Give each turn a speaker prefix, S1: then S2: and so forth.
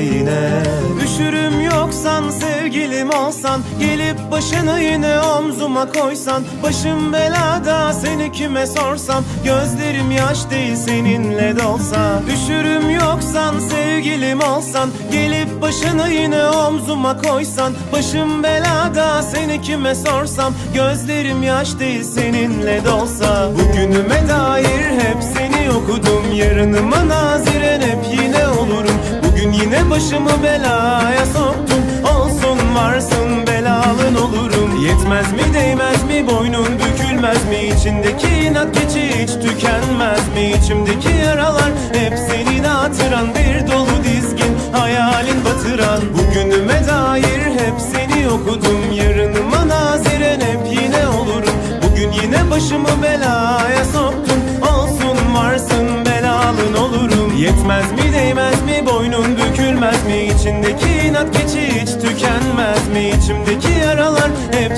S1: yüreğine Üşürüm yoksan sevgilim olsan Gelip başını yine omzuma koysan Başım belada seni kime sorsam Gözlerim yaş değil seninle dolsa. Üşürüm yoksan sevgilim olsan Gelip başını yine omzuma koysan Başım belada seni kime sorsam Gözlerim yaş değil seninle dolsa. Bugünüme dair hep seni okudum Yarınıma naziren hep başımı belaya soktum. Olsun varsın belalın olurum. Yetmez mi değmez mi boynun bükülmez mi? İçindeki inat keçi hiç tükenmez mi? İçimdeki yaralar hep senin hatıran Bir dolu dizgin hayalin batıran. Bugünüme dair hep seni okudum. Yarınıma naziren hep yine olurum. Bugün yine başımı belaya soktum. Olsun varsın belalın olurum. Yetmez mi değmez boynun bükülmez mi? İçindeki inat keçi hiç tükenmez mi? İçimdeki yaralar hep